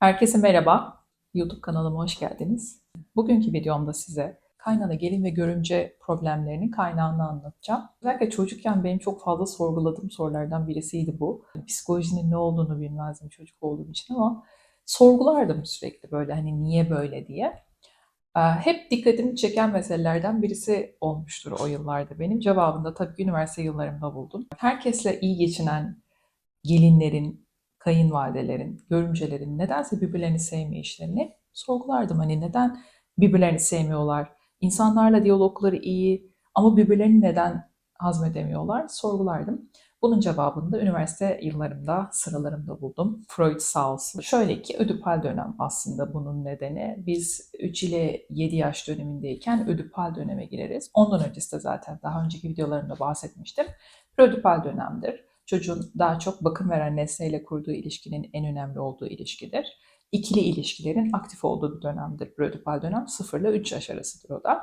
Herkese merhaba. YouTube kanalıma hoş geldiniz. Bugünkü videomda size kaynana gelin ve görümce problemlerinin kaynağını anlatacağım. Özellikle çocukken benim çok fazla sorguladığım sorulardan birisiydi bu. Psikolojinin ne olduğunu bilmezdim çocuk olduğum için ama sorgulardım sürekli böyle hani niye böyle diye. Ee, Hep dikkatimi çeken meselelerden birisi olmuştur o yıllarda benim. Cevabını da tabii ki üniversite yıllarımda buldum. Herkesle iyi geçinen gelinlerin, kayınvalidelerin, görümcelerin nedense birbirlerini sevmeyişlerini sorgulardım. Hani neden birbirlerini sevmiyorlar? İnsanlarla diyalogları iyi ama birbirlerini neden hazmedemiyorlar? Sorgulardım. Bunun cevabını da üniversite yıllarımda, sıralarımda buldum. Freud sağ olsun. Şöyle ki ödipal dönem aslında bunun nedeni. Biz 3 ile 7 yaş dönemindeyken ödipal döneme gireriz. Ondan öncesi de zaten daha önceki videolarımda bahsetmiştim. Ödipal dönemdir çocuğun daha çok bakım veren nesneyle kurduğu ilişkinin en önemli olduğu ilişkidir. İkili ilişkilerin aktif olduğu bir dönemdir. Ödipal dönem 0 ile 3 yaş arasıdır o da.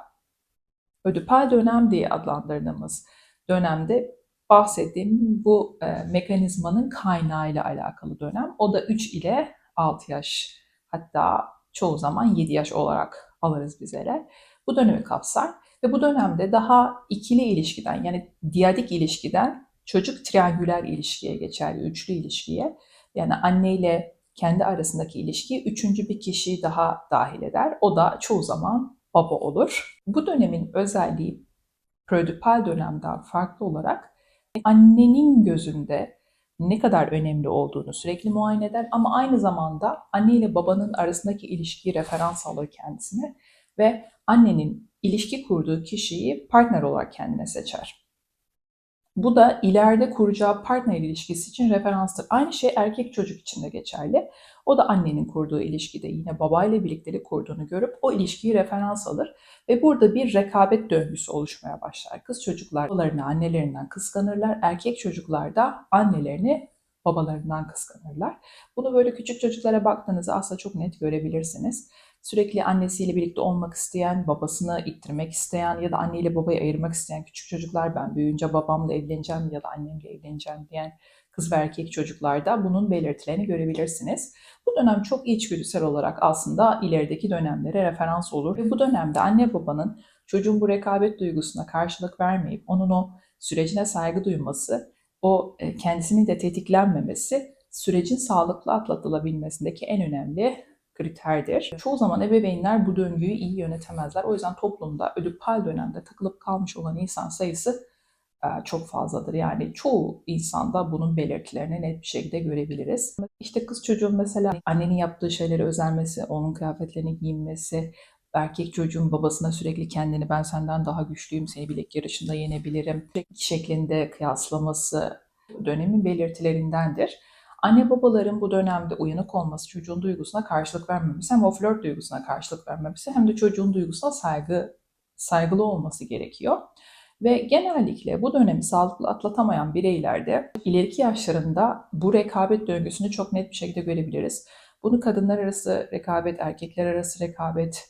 Ödipal dönem diye adlandırdığımız dönemde bahsettiğim bu e, mekanizmanın kaynağıyla alakalı dönem. O da 3 ile 6 yaş hatta çoğu zaman 7 yaş olarak alırız biz ele. Bu dönemi kapsar ve bu dönemde daha ikili ilişkiden yani diyadik ilişkiden çocuk triangüler ilişkiye geçer, üçlü ilişkiye. Yani anne ile kendi arasındaki ilişkiyi üçüncü bir kişiyi daha dahil eder. O da çoğu zaman baba olur. Bu dönemin özelliği prodipal dönemden farklı olarak annenin gözünde ne kadar önemli olduğunu sürekli muayene eder ama aynı zamanda anne ile babanın arasındaki ilişkiyi referans alır kendisine ve annenin ilişki kurduğu kişiyi partner olarak kendine seçer. Bu da ileride kuracağı partner ilişkisi için referanstır. Aynı şey erkek çocuk için de geçerli. O da annenin kurduğu ilişkide yine babayla birliktelik kurduğunu görüp o ilişkiyi referans alır ve burada bir rekabet döngüsü oluşmaya başlar. Kız çocuklar babalarını annelerinden kıskanırlar, erkek çocuklar da annelerini babalarından kıskanırlar. Bunu böyle küçük çocuklara baktığınızda aslında çok net görebilirsiniz sürekli annesiyle birlikte olmak isteyen, babasını ittirmek isteyen ya da anneyle babayı ayırmak isteyen küçük çocuklar ben büyüyünce babamla evleneceğim ya da annemle evleneceğim diyen kız ve erkek çocuklarda bunun belirtilerini görebilirsiniz. Bu dönem çok içgüdüsel olarak aslında ilerideki dönemlere referans olur ve bu dönemde anne babanın çocuğun bu rekabet duygusuna karşılık vermeyip onun o sürecine saygı duyması, o e, kendisinin de tetiklenmemesi sürecin sağlıklı atlatılabilmesindeki en önemli kriterdir. Çoğu zaman ebeveynler bu döngüyü iyi yönetemezler. O yüzden toplumda ödipal dönemde takılıp kalmış olan insan sayısı e, çok fazladır. Yani çoğu insanda bunun belirtilerini net bir şekilde görebiliriz. İşte kız çocuğun mesela annenin yaptığı şeyleri özenmesi, onun kıyafetlerini giyinmesi, erkek çocuğun babasına sürekli kendini ben senden daha güçlüyüm, seni bilek yarışında yenebilirim şeklinde kıyaslaması dönemin belirtilerindendir. Anne babaların bu dönemde uyanık olması, çocuğun duygusuna karşılık vermemesi, hem o flört duygusuna karşılık vermemesi hem de çocuğun duygusuna saygı saygılı olması gerekiyor. Ve genellikle bu dönemi sağlıklı atlatamayan bireylerde ileriki yaşlarında bu rekabet döngüsünü çok net bir şekilde görebiliriz. Bunu kadınlar arası rekabet, erkekler arası rekabet,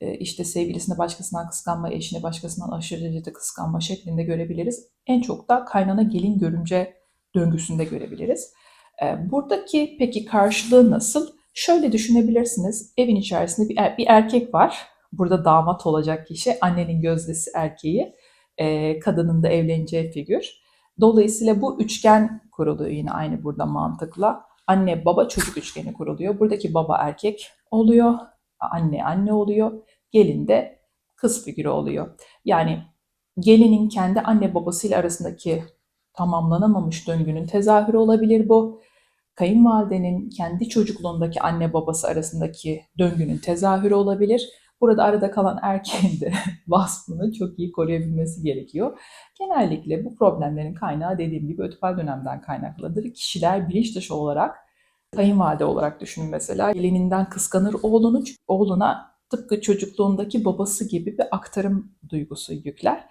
e, işte sevgilisini başkasından kıskanma, eşini başkasından aşırı derecede kıskanma şeklinde görebiliriz. En çok da kaynana gelin görümce döngüsünde görebiliriz. Ee, buradaki peki karşılığı nasıl? Şöyle düşünebilirsiniz. Evin içerisinde bir, er, bir erkek var. Burada damat olacak kişi. Annenin gözdesi erkeği. E, kadının da evleneceği figür. Dolayısıyla bu üçgen kuruluyor yine aynı burada mantıkla. Anne baba çocuk üçgeni kuruluyor. Buradaki baba erkek oluyor. Anne anne oluyor. Gelin de kız figürü oluyor. Yani gelinin kendi anne babasıyla arasındaki tamamlanamamış döngünün tezahürü olabilir bu. Kayınvalidenin kendi çocukluğundaki anne babası arasındaki döngünün tezahürü olabilir. Burada arada kalan erkeğin de vasfını çok iyi koruyabilmesi gerekiyor. Genellikle bu problemlerin kaynağı dediğim gibi ötipal dönemden kaynaklıdır. Kişiler bilinç dışı olarak kayınvalide olarak düşünün mesela. Gelininden kıskanır oğlunu, oğluna tıpkı çocukluğundaki babası gibi bir aktarım duygusu yükler.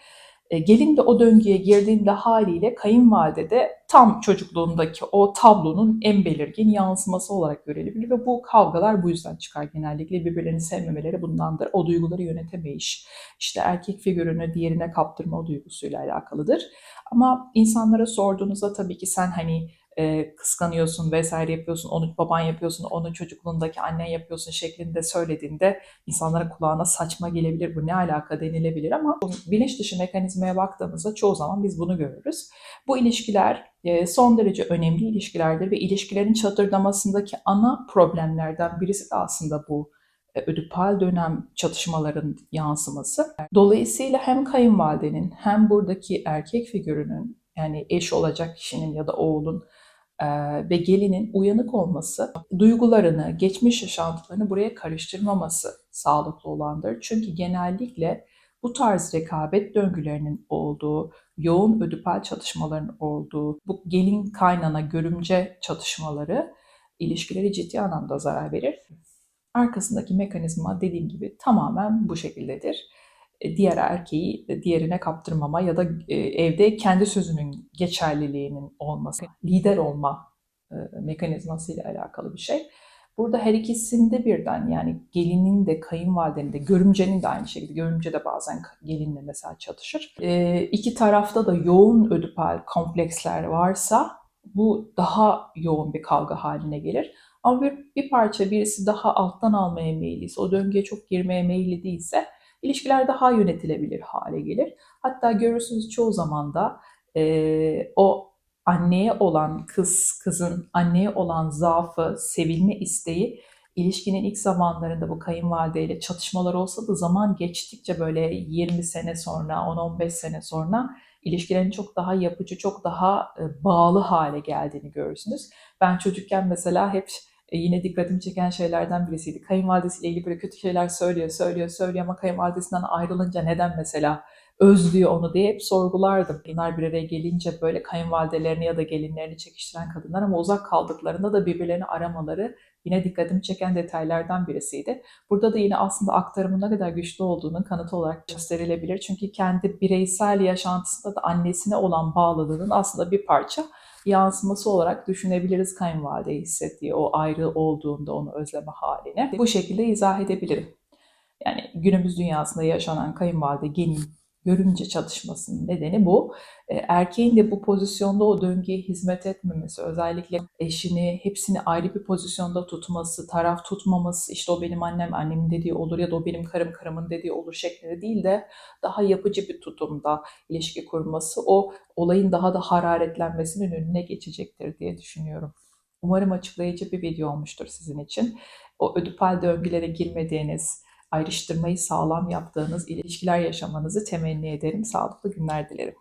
E, gelin de o döngüye girdiğinde haliyle kayınvalide de tam çocukluğundaki o tablonun en belirgin yansıması olarak görülebilir ve bu kavgalar bu yüzden çıkar genellikle birbirlerini sevmemeleri bundandır. O duyguları yönetemeyiş, işte erkek figürünü diğerine kaptırma duygusuyla alakalıdır. Ama insanlara sorduğunuzda tabii ki sen hani e, kıskanıyorsun vesaire yapıyorsun, onu baban yapıyorsun, onun çocukluğundaki annen yapıyorsun şeklinde söylediğinde insanlara kulağına saçma gelebilir, bu ne alaka denilebilir ama bilinç dışı mekanizmaya baktığımızda çoğu zaman biz bunu görürüz. Bu ilişkiler e, son derece önemli ilişkilerdir ve ilişkilerin çatırdamasındaki ana problemlerden birisi de aslında bu e, ödipal dönem çatışmaların yansıması. Dolayısıyla hem kayınvalidenin hem buradaki erkek figürünün yani eş olacak kişinin ya da oğlun e, ve gelinin uyanık olması, duygularını, geçmiş yaşantılarını buraya karıştırmaması sağlıklı olandır. Çünkü genellikle bu tarz rekabet döngülerinin olduğu, yoğun ödipal çatışmaların olduğu, bu gelin kaynana görümce çatışmaları ilişkileri ciddi anlamda zarar verir. Arkasındaki mekanizma dediğim gibi tamamen bu şekildedir. E, Diğer erkeği diğerine kaptırmama ya da e, evde kendi sözünün geçerliliğinin olması, lider olma e, mekanizmasıyla alakalı bir şey. Burada her ikisinde birden yani gelinin de kayınvalidenin de görümcenin de aynı şekilde görümce de bazen gelinle mesela çatışır. E, iki tarafta da yoğun ödipal kompleksler varsa bu daha yoğun bir kavga haline gelir. Ama bir, bir parça birisi daha alttan almaya meyilliyse, o döngüye çok girmeye meyilli değilse ilişkiler daha yönetilebilir hale gelir. Hatta görürsünüz çoğu zaman da e, o anneye olan kız, kızın anneye olan zaafı, sevilme isteği ilişkinin ilk zamanlarında bu kayınvalideyle çatışmalar olsa da zaman geçtikçe böyle 20 sene sonra, 10-15 sene sonra ilişkilerin çok daha yapıcı, çok daha e, bağlı hale geldiğini görürsünüz. Ben çocukken mesela hep e, yine dikkatimi çeken şeylerden birisiydi. Kayınvalidesiyle ilgili böyle kötü şeyler söylüyor, söylüyor, söylüyor ama kayınvalidesinden ayrılınca neden mesela özlüyor onu diye hep sorgulardım. Bunlar bir araya gelince böyle kayınvalidelerini ya da gelinlerini çekiştiren kadınlar ama uzak kaldıklarında da birbirlerini aramaları yine dikkatimi çeken detaylardan birisiydi. Burada da yine aslında aktarımın ne kadar güçlü olduğunun kanıtı olarak gösterilebilir. Çünkü kendi bireysel yaşantısında da annesine olan bağlılığının aslında bir parça yansıması olarak düşünebiliriz kayınvalideyi hissettiği o ayrı olduğunda onu özleme halini. Bu şekilde izah edebilirim. Yani günümüz dünyasında yaşanan kayınvalide gelin görümce çatışmasının nedeni bu. E, Erkeğin de bu pozisyonda o döngüye hizmet etmemesi, özellikle eşini hepsini ayrı bir pozisyonda tutması, taraf tutmaması, işte o benim annem, annemin dediği olur ya da o benim karım, karımın dediği olur şeklinde değil de daha yapıcı bir tutumda ilişki kurması o olayın daha da hararetlenmesinin önüne geçecektir diye düşünüyorum. Umarım açıklayıcı bir video olmuştur sizin için. O ödipal döngülere girmediğiniz, ayrıştırmayı sağlam yaptığınız ilişkiler yaşamanızı temenni ederim. Sağlıklı günler dilerim.